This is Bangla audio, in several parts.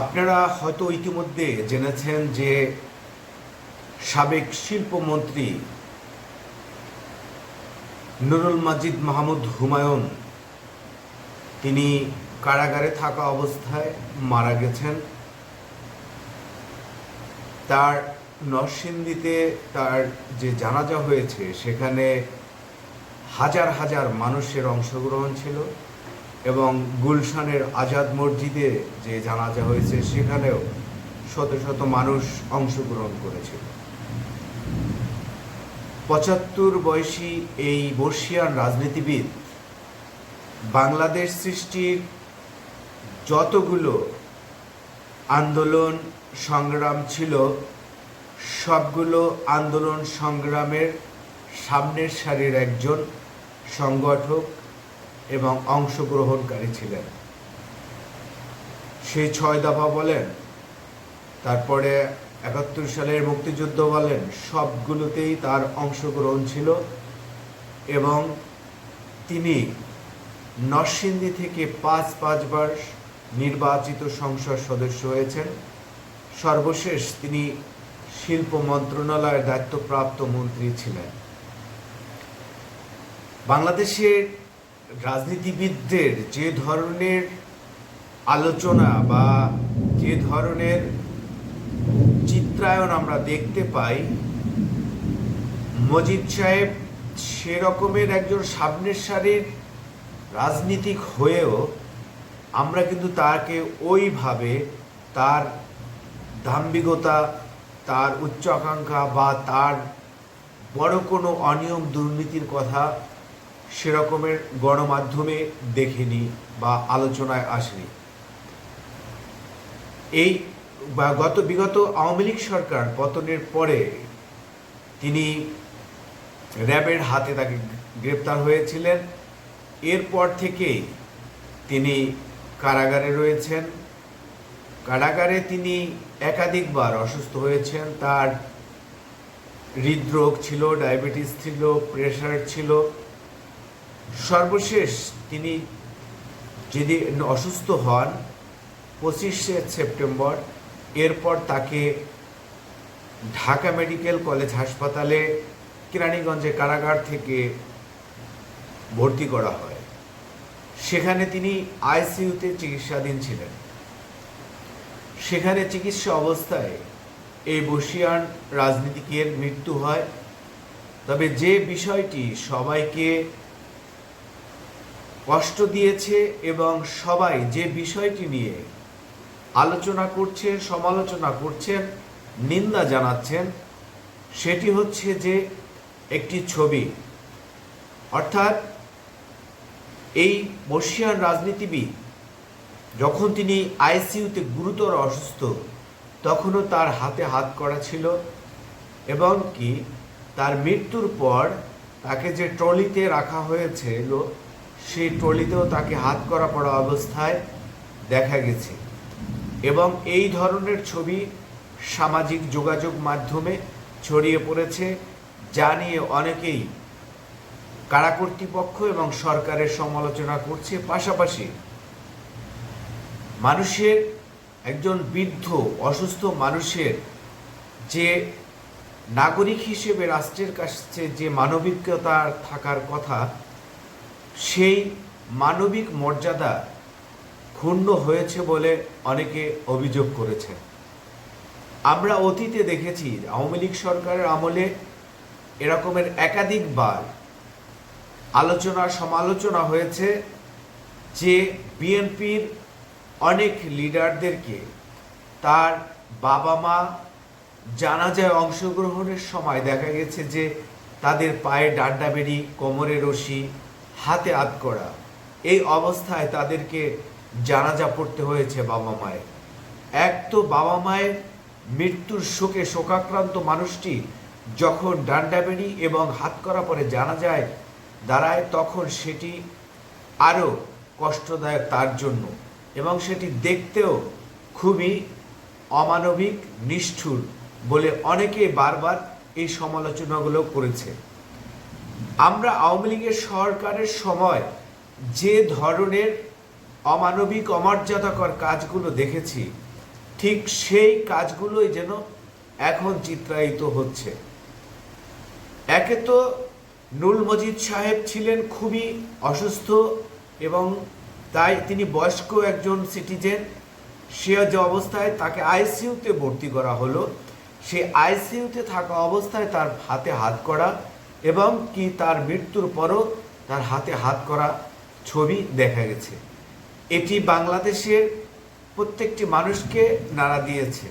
আপনারা হয়তো ইতিমধ্যে জেনেছেন যে সাবেক শিল্পমন্ত্রী নুরুল মাজিদ মাহমুদ হুমায়ুন, তিনি কারাগারে থাকা অবস্থায় মারা গেছেন। তার নরসিংদীতে তার যে জানাজা হয়েছে, সেখানে হাজার হাজার মানুষের অংশগ্রহণ ছিল। এবং গুলশানের আজাদ মসজিদে যে জানাজা হয়েছে, সেখানেও শত শত মানুষ অংশগ্রহণ করেছিল। পঁচাত্তর বয়সী এই বর্ষিয়ান রাজনীতিবিদ বাংলাদেশ সৃষ্টির যতগুলো আন্দোলন সংগ্রাম ছিল, সবগুলো আন্দোলন সংগ্রামের সামনের সারির একজন সংগঠক এবং অংশগ্রহণকারী ছিলেন। সেই ছয় দফা বলেন, তারপরে একাত্তর সালের মুক্তিযুদ্ধ বলেন, সবগুলোতেই তার অংশগ্রহণ ছিল এবং তিনি নরসিংদী থেকে পাঁচ পাঁচবার নির্বাচিত সংসদ সদস্য হয়েছেন। সর্বশেষ তিনি শিল্প মন্ত্রণালয়ের দায়িত্বপ্রাপ্ত মন্ত্রী ছিলেন। বাংলাদেশের রাজনীতিবিদদের যে ধরনের আলোচনা বা যে ধরনের চিত্রায়ন আমরা দেখতে পাই, মজিদ সাহেব সেরকমের একজন সামনের সারির রাজনীতিক হয়েও আমরা কিন্তু তাকে ওইভাবে তার দাম্ভিকতা, তার উচ্চ আকাঙ্ক্ষা বা তার বড় কোনো অনিয়ম দুর্নীতির কথা সেরকমের গণমাধ্যমে দেখিনি বা আলোচনায় আসেনি। এই বা গত, বিগত আওয়ামী লীগ সরকার পতনের পরে তিনি র্যাবের হাতে তাকে গ্রেপ্তার হয়েছিলেন। এরপর থেকেই তিনি কারাগারে রয়েছেন। কারাগারে তিনি একাধিকবার অসুস্থ হয়েছেন। তার হৃদরোগ ছিল, ডায়াবেটিস ছিল, প্রেশার ছিল। সর্বশেষ তিনি যদি অসুস্থ হন, পঁচিশে সেপ্টেম্বর, এরপর তাকে ঢাকা মেডিকেল কলেজ হাসপাতালে কেরানীগঞ্জে কারাগার থেকে ভর্তি করা হয়। সেখানে তিনি আইসিইউতে চিকিৎসাধীন ছিলেন। সেখানে চিকিৎসা অবস্থায় এই বসিয়ান রাজনীতিকের মৃত্যু হয়। তবে যে বিষয়টি সবাইকে কষ্ট দিয়েছে এবং সবাই যে বিষয়টি নিয়ে আলোচনা করছে, সমালোচনা করছেন, নিন্দা জানাচ্ছেন, সেটি হচ্ছে যে একটি ছবি। অর্থাৎ এই বর্ষিয়ান রাজনীতিবিদ যখন তিনি আইসিইউতে গুরুতর অসুস্থ, তখনও তার হাতে হাত করা ছিল এবং কি তার মৃত্যুর পর তাকে যে ট্রলিতে রাখা হয়েছিল সেই ট্রলিতেও তাকে হাত করা পড়া অবস্থায় দেখা গেছে। এবং এই ধরনের ছবি সামাজিক যোগাযোগ মাধ্যমে ছড়িয়ে পড়েছে, যা নিয়ে অনেকেই কারা কর্তৃপক্ষ এবং সরকারের সমালোচনা করছে। পাশাপাশি মানুষের একজন বৃদ্ধ, অসুস্থ মানুষের যে নাগরিক হিসেবে রাষ্ট্রের কাছে যে মানবিকতা থাকার কথা সেই মানবিক মর্যাদা ক্ষুণ্ণ হয়েছে বলে অনেকে অভিযোগ করেছে। আমরা অতীতে দেখেছি আওয়ামী লীগ সরকারের আমলে এরকমের একাধিকবার আলোচনা সমালোচনা হয়েছে যে বিএনপির অনেক লিডারদেরকে তার বাবা মা জানাজায় অংশগ্রহণের সময় দেখা গেছে যে তাদের পায়ে ডান্ডা বেড়ি কোমরে রশি হাতে আত করা। এই অবস্থায় তাদেরকে জানাজা পড়তে হয়েছে বাবা মায়ের। এক তো বাবা মায়ের মৃত্যুর শোকে শোকাক্রান্ত মানুষটি যখন ডান্ডাবেড়ি এবং হাত করা পরে জানা যায় দাঁড়ায়, তখন সেটি আরও কষ্টদায়ক তার জন্য এবং সেটি দেখতেও খুবই অমানবিক, নিষ্ঠুর বলে অনেকে বারবার এই সমালোচনাগুলো করেছে। আমরা আওয়ামী লীগের সরকারের সময় যে ধরনের অমানবিক অমর্যাদাকর কাজগুলো দেখেছি, ঠিক সেই কাজগুলোই যেন এখন চিত্রায়িত হচ্ছে। একে তো নুল মজিদ সাহেব ছিলেন খুবই অসুস্থ এবং তাই তিনি বয়স্ক একজন সিটিজেন। সে যে অবস্থায় তাকে আইসিইউতে ভর্তি করা হলো, সে আইসিইউতে থাকা অবস্থায় তার হাতে হাত করা এবং কি তার মৃত্যুর পরও তার হাতে হাত করা ছবি দেখা গেছে। এটি বাংলাদেশের প্রত্যেকটি মানুষকে নাড়া দিয়েছে।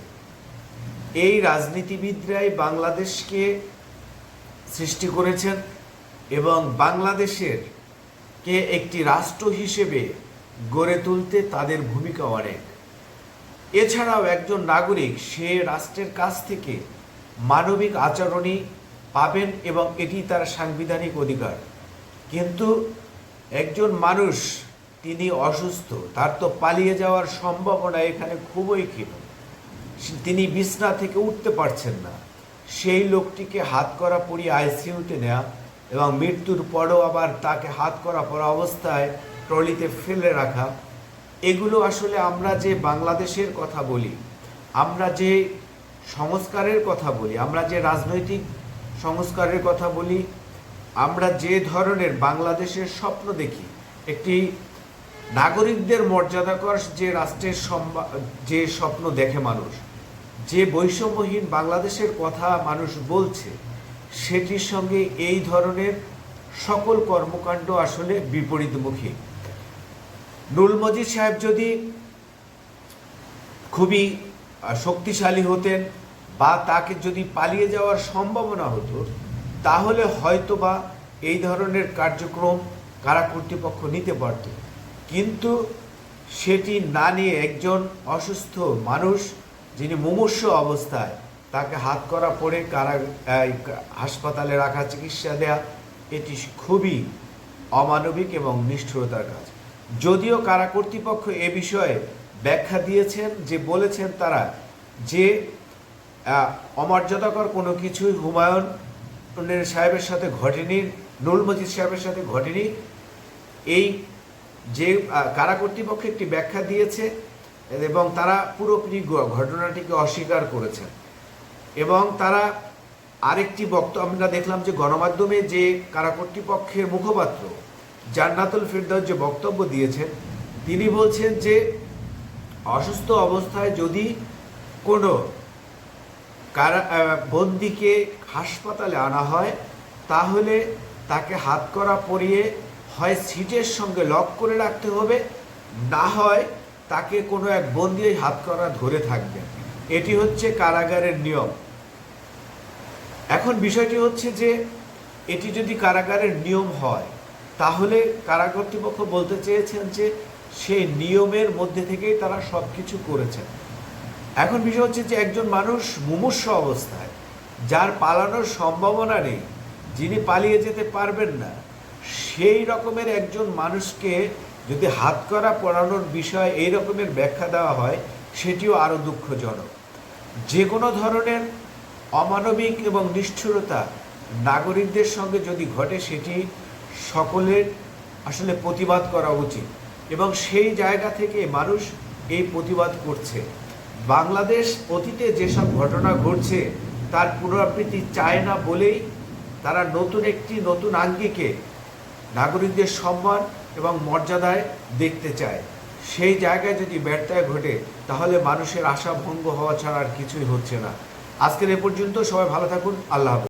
এই রাজনীতিবিদরাই বাংলাদেশকে সৃষ্টি করেছেন এবং বাংলাদেশের কে একটি রাষ্ট্র হিসেবে গড়ে তুলতে তাদের ভূমিকা অনেক। এছাড়াও একজন নাগরিক সে রাষ্ট্রের কাছ থেকে মানবিক আচরণই পাবেন এবং এটি তার সাংবিধানিক অধিকার। কিন্তু একজন মানুষ, তিনি অসুস্থ, তার তো পালিয়ে যাওয়ার সম্ভাবনা এখানে খুবই ক্ষীণ। তিনি বিছনা থেকে উঠতে পারছেন না। সেই লোকটিকে হাত করা পড়িয়ে আইসিইউতে নেওয়া এবং মৃত্যুর পরও আবার তাকে হাত করা পড়া অবস্থায় ট্রলিতে ফেলে রাখা। এগুলো আসলে আমরা যে বাংলাদেশের কথা বলি, আমরা যে সংস্কারের কথা বলি, আমরা যে রাজনৈতিক সংস্কারের কথা বলি, আমরা যে ধরনের বাংলাদেশের স্বপ্ন দেখি, একটি নাগরিকদের মর্যাদাকর যে রাষ্ট্রের যে স্বপ্ন দেখে মানুষ, যে বৈষম্যহীন বাংলাদেশের কথা মানুষ বলছে, সেটির সঙ্গে এই ধরনের সকল কর্মকাণ্ড আসলে বিপরীতমুখী। নুল মজিদ সাহেব যদি খুবই শক্তিশালী হতেন বা তাকে যদি পালিয়ে যাওয়ার সম্ভাবনা হতো, তাহলে হয়তোবা এই ধরনের কার্যক্রম কারা কর্তৃপক্ষ নিতে পারত। কিন্তু সেটি না নিয়ে একজন অসুস্থ মানুষ যিনি মুমূর্ষ অবস্থায়, তাকে হাত করা পড়ে, কারা হাসপাতালে রাখা, চিকিৎসা দেয়া, এটি খুবই অমানবিক এবং নিষ্ঠুরতার কাজ। যদিও কারা কর্তৃপক্ষ এ বিষয়ে ব্যাখ্যা দিয়েছেন, যে বলেছেন তারা, যে অমর্যাদাকর কোনো কিছুই হুমায়ুনের সাহেবের সাথে ঘটেনি নুল মজিদ সাহেবের সাথে ঘটেনি। এই যে কারা কর্তৃপক্ষ একটি ব্যাখ্যা দিয়েছে এবং তারা পুরোপুরি ঘটনাটিকে অস্বীকার করেছেন। এবং তারা আরেকটি বক্তব্য, আমরা দেখলাম যে গণমাধ্যমে যে কারা কর্তৃপক্ষের মুখপাত্র জান্নাতুল ফিরদৌস যে বক্তব্য দিয়েছেন, তিনি বলছেন যে অসুস্থ অবস্থায় যদি কোনো কারা বন্দিকে হাসপাতালে আনা হয়, তাহলে তাকে হাত করা পরিয়ে হয় সিটের সঙ্গে লক করে রাখতে হবে, না হয় তাকে কোনো এক বন্দি ওই হাত করা ধরে থাকবে। এটি হচ্ছে কারাগারের নিয়ম। এখন বিষয়টি হচ্ছে যে, এটি যদি কারাগারের নিয়ম হয়, তাহলে কারা কর্তৃপক্ষ বলতে চেয়েছেন যে, সেই নিয়মের মধ্যে থেকেই তারা সব কিছু করেছেন। এখন বিষয় হচ্ছে যে একজন মানুষ মুমূর্ষ অবস্থায়, যার পালানোর সম্ভাবনা নেই, যিনি পালিয়ে যেতে পারবেন না, সেই রকমের একজন মানুষকে যদি হাত করা পড়ানোর বিষয়ে এই রকমের ব্যাখ্যা দেওয়া হয়, সেটিও আরও দুঃখজনক। যে কোনো ধরনের অমানবিক এবং নিষ্ঠুরতা নাগরিকদের সঙ্গে যদি ঘটে, সেটি সকলের আসলে প্রতিবাদ করা উচিত এবং সেই জায়গা থেকে মানুষ এই প্রতিবাদ করছে। বাংলাদেশ অতীতে যেসব ঘটনা ঘটছে, তার পুনরাবৃত্তি চায় না বলেই তারা নতুন একটি নতুন আঙ্গিকে নাগরিকদের সম্মান এবং মর্যাদায় দেখতে চায়। সেই জায়গায় যদি ব্যর্থায় ঘটে, তাহলে মানুষের আশা ভঙ্গ হওয়া ছাড়া আর কিছুই হচ্ছে না। আজকের এ পর্যন্ত সবাই ভালো থাকুন, আল্লাহ